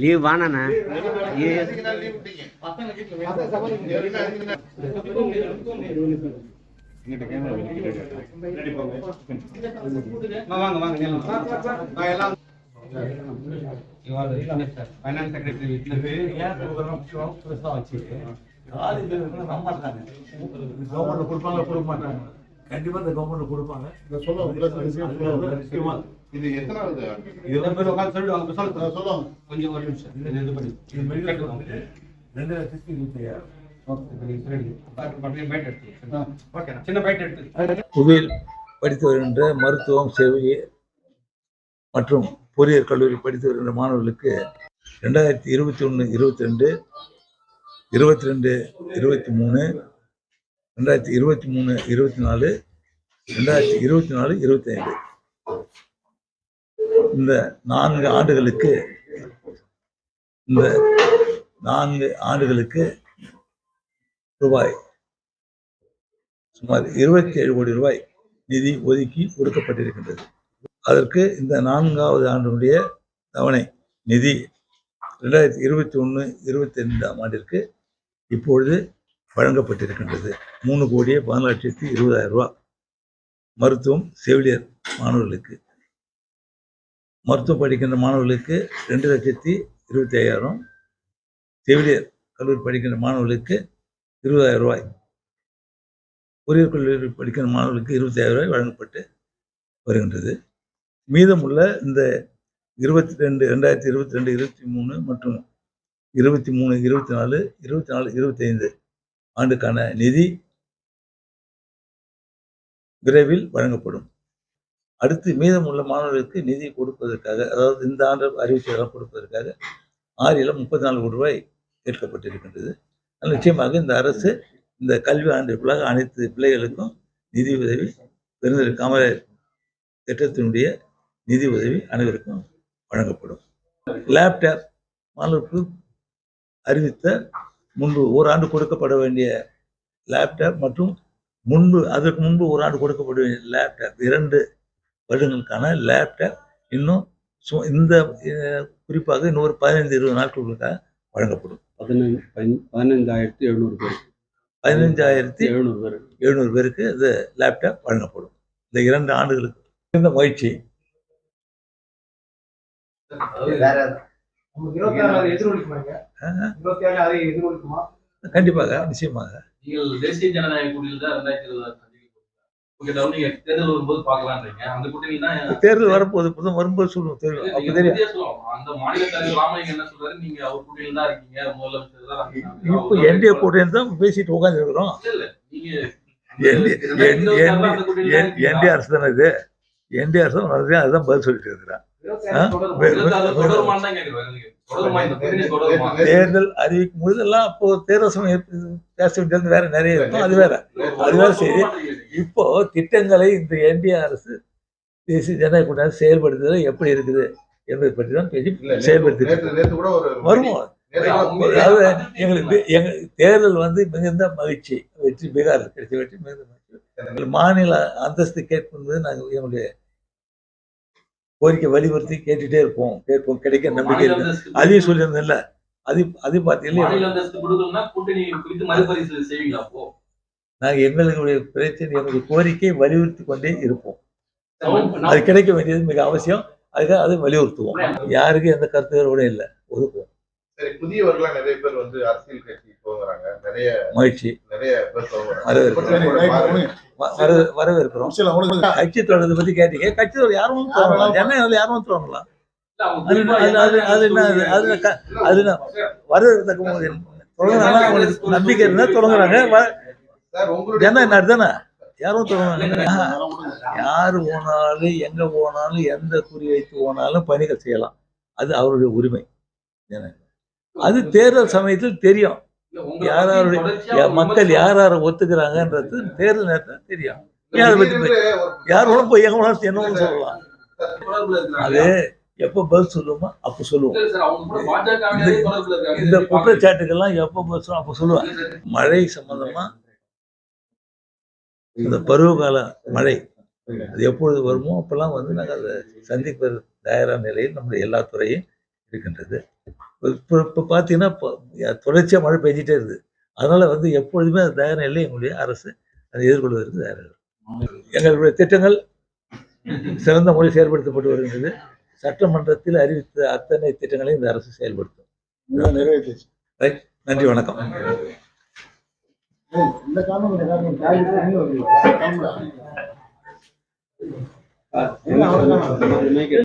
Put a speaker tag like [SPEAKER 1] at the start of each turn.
[SPEAKER 1] Leave வாண்ணா
[SPEAKER 2] வாங்க வாங்க எல்லாம். ஃபைனான்ஸ் செக்ரட்டரி
[SPEAKER 3] கவர்மெண்ட் கொடுப்பாங்க கொடுக்க மாட்டாங்க. கண்டிப்பா இந்த கவர்மெண்ட் கொடுப்பாங்க.
[SPEAKER 4] இது எத்தனாவது?
[SPEAKER 2] சொல்லுவாங்க சொல்லுங்க.
[SPEAKER 4] சொல்லுவாங்க.
[SPEAKER 2] கொஞ்சம் ஒரு நிமிஷம். இது இது பண்ணி.
[SPEAKER 3] இது மெடிக்கல் ரெண்டு. லட்சத்தி இருபத்தி ஐயாயிரம்
[SPEAKER 2] சின்ன பைட் எடுத்து
[SPEAKER 3] புவியில் படித்து வருகின்ற மருத்துவம் செவிலியர் மற்றும் பொறியியல் கல்லூரி படித்து வருகின்ற மாணவர்களுக்கு ரெண்டாயிரத்தி இருபத்தி ஒன்று இருபத்தி ரெண்டு இருபத்தி ரெண்டு இருபத்தி மூணு ரெண்டாயிரத்தி இருபத்தி மூணு இருபத்தி நாலு ரெண்டாயிரத்தி இருபத்தி நாலு இருபத்தி ஐந்து. இந்த நான்கு ஆண்டுகளுக்கு இந்த நான்கு ஆண்டுகளுக்கு ரூபாய் சுமார் இருபத்தி ஏழு கோடி ரூபாய் நிதி ஒதுக்கி கொடுக்கப்பட்டிருக்கின்றது அதற்கு இந்த நான்காவது ஆண்டினுடைய தவணை நிதி ரெண்டாயிரத்தி இருபத்தி ஒன்று இருபத்தி ரெண்டாம் ஆண்டிற்கு இப்பொழுது வழங்கப்பட்டிருக்கின்றது. மூணு கோடியே பதினாலு லட்சத்தி இருபதாயிரம் ரூபா மருத்துவம் செவிலியர் மாணவர்களுக்கு. மருத்துவம் படிக்கின்ற மாணவர்களுக்கு ரெண்டு லட்சத்தி இருபத்தி ஐயாயிரம். செவிலியர் கல்லூரி படிக்கின்ற மாணவர்களுக்கு இருபதாயிரம் ரூபாய். பொறியியல் கல்லூரி படிக்கிற மாணவர்களுக்கு இருபத்தாயிரம் ரூபாய் வழங்கப்பட்டு வருகின்றது. மீதமுள்ள இந்த இருபத்தி ரெண்டு ரெண்டாயிரத்தி இருபத்தி ரெண்டு இருபத்தி மூணு மற்றும் இருபத்தி மூணு இருபத்தி நாலு இருபத்தி நாலு இருபத்தி ஐந்து ஆண்டுக்கான நிதி விரைவில் வழங்கப்படும். அடுத்து மீதமுள்ள மாணவர்களுக்கு நிதி கொடுப்பதற்காக அதாவது இந்த ஆண்டு அறிவிச்சதெல்லாம் கொடுப்பதற்காக ஆறில் முப்பத்தி நாலு கோடி ரூபாய் கேட்கப்பட்டிருக்கின்றது. நிச்சயமாக இந்த அரசு இந்த கல்வி ஆண்டிற்குள்ளாக அனைத்து பிள்ளைகளுக்கும் நிதி உதவி பெருந்தர் காமராஜர் திட்டத்தினுடைய நிதி உதவி அனைவருக்கும் வழங்கப்படும். லேப்டாப் மாணவருக்கு அறிவித்த முன்பு ஓராண்டு கொடுக்கப்பட வேண்டிய லேப்டாப் மற்றும் முன்பு அதற்கு முன்பு ஒரு ஆண்டு கொடுக்கப்பட வேண்டிய லேப்டாப் இரண்டு வருடங்களுக்கான லேப்டாப் இன்னும் சு- இந்த குறிப்பாக இன்னொரு பதினைந்து இருபது நாட்களுக்காக வழங்கப்படும்.
[SPEAKER 5] பதினஞ்சு பதினஞ்சாயிரத்தி எழுநூறு பேர்.
[SPEAKER 3] பதினஞ்சாயிரத்தி
[SPEAKER 5] எழுநூறு பேர்.
[SPEAKER 3] எழுநூறு பேருக்கு இந்த லேப்டாப் வழங்கப்படும். இந்த இரண்டு ஆண்டுகளுக்கு இந்த மகிழ்ச்சி
[SPEAKER 6] இருபத்தி ஆறு எதிரொலிக்குமாங்க இருபத்தி ஏழு அதை எதிரொலிக்குமா?
[SPEAKER 3] கண்டிப்பாக நிச்சயமாக
[SPEAKER 7] நீங்கள் தேசிய ஜனநாயக கூட்டணியில் தான் ரெண்டாயிரத்தி இருபது தேர்தல் வரும்போது பார்க்கலான்றீங்க அந்த கூட்டணி தான்
[SPEAKER 3] தேர்தல் வரப்போகுது புதும் வரும்போது சொல்லுவோம் தெரியும் அப்போ தெரியும்
[SPEAKER 7] அந்த மாநில தலைவர் ராமலிங்கம் என்ன சொல்றாரு நீங்க அவர் கூட்டணியில் தான் இருக்கீங்க முதலமைச்சர் தான்
[SPEAKER 3] இப்போ என்டிஏ கூட்டணி தான் பேசிட்டு உட்காந்து இருக்கிறோம்
[SPEAKER 7] இல்ல, நீங்க
[SPEAKER 3] என்டி அரசு தானே இது என்டி அரசு தான் அதுதான் பதில் சொல்லிட்டு இருக்கிறான் தேர்தல் அறிவிக்கும் போதெல்லாம் அப்போ தேர்தல் சமயம் பேச வேண்டியது வேற நிறைய இருக்கும். அது வேற. அது வேற சரி. இப்போ திட்டங்களை இந்த என்டிஏ அரசு தேசிய ஜனநாயக கூட்டணி செயல்படுத்துதல் எப்படி இருக்குது என்பதை பற்றி தான் பேசி செயல்படுத்திட்டு வருவோம். அதாவது எங்களுக்கு எங்க தேர்தல் வந்து மிகுந்த மகிழ்ச்சி. வெற்றி பீகாரில் கிடைச்ச வெற்றி மிகுந்த மகிழ்ச்சி மாநில அந்தஸ்து கேட்பது நாங்கள் எங்களுடைய கோரிக்கை வலியுறுத்தி கேட்டுட்டே இருப்போம். கேட்போம். கிடைக்க நம்பிக்கை
[SPEAKER 7] அந்தஸ்து
[SPEAKER 3] அதையும் சொல்லியிருந்தேன்ல. அது அது பார்த்தீங்கன்னா
[SPEAKER 7] அப்போ?
[SPEAKER 3] நாங்கள் எங்களுடைய பிரச்சனை எங்களுடைய கோரிக்கையை வலியுறுத்தி கொண்டே இருப்போம். அது கிடைக்க வேண்டியது மிக அவசியம். அதுக்காக அதை வலியுறுத்துவோம். யாருக்கும் எந்த கூட இல்லை. ஒதுக்குவோம்.
[SPEAKER 4] சரி புதியவர்களா நிறைய பேர் வந்து அரசியல் கட்சி போகிறாங்க. நிறைய
[SPEAKER 3] மகிழ்ச்சி.
[SPEAKER 4] நிறைய பேர்
[SPEAKER 3] வரவேற்கிறோம். கட்சி தொடர்பை பத்தி கேட்டீங்க. கட்சி தொடர் யாரும் தொடங்கலாம் ஜனநாயகம் யாரும் என்ன- என்ன என்ன தொடங்குறாங்க. அவங்களுக்கு நம்பிக்கை இருந்தா தொடங்குறாங்க. தானே? யாரும் யாரு போனாலும் எங்க போனாலும் எந்த குறி வைத்து போனாலும் பணிகள் செய்யலாம். அது அவருடைய உரிமை. ஜனநாயகம். அது தேர்தல் சமயத்தில் தெரியும்.
[SPEAKER 7] இல்ல, உங்க
[SPEAKER 3] யாராருடைய-
[SPEAKER 7] தொடர்ச்சியா
[SPEAKER 3] யா-
[SPEAKER 7] ஒரு
[SPEAKER 3] மக்கள் யார் யாரை ஒத்துக்கிறாங்கன்றது தேர்தல் நேரத்தில் தெரியும். ஏன் அதை யார் வேணும் போய் எங்க என்ன சொல்லலாம். அது எப்போ பதில் சொல்லுமோ அப்போ சொல்லுவோம்.
[SPEAKER 7] கூட.
[SPEAKER 3] இந்த குற்றச்சாட்டுக்கெல்லாம் எப்போ பதில் சொல்லுவோம் அப்போ சொல்லுவேன் மழை சம்பந்தமா இந்த பருவகால மழை அது எப்பொழுது வருமோ அப்போல்லாம் வந்து நாங்கள் அதை சந்திப்பது தயாரான நிலையில் நம்முடைய எல்லா துறையும் இருக்கின்றது. இப்போ இப்போ பார்த்தீங்கன்னா தொடர்ச்சியாக மழை பெஞ்சிட்டே இருக்குது. அதனால் வந்து எப்பொழுதுமே அது தயார் நிலையில் எங்களுடைய அரசு அதை எதிர்கொள்வதற்கு தயாராக. எங்களுடைய திட்டங்கள் சிறந்த முறையில் செயல்படுத்தப்பட்டு வருகின்றது. சட்டமன்றத்தில் அறிவித்த அத்தனை திட்டங்களையும் இந்த அரசு செயல்படுத்தும்.
[SPEAKER 6] நிறைவேற்றுச்சு.
[SPEAKER 3] நன்றி வணக்கம்.
[SPEAKER 6] இந்த காரணம் இந்த காரணம்?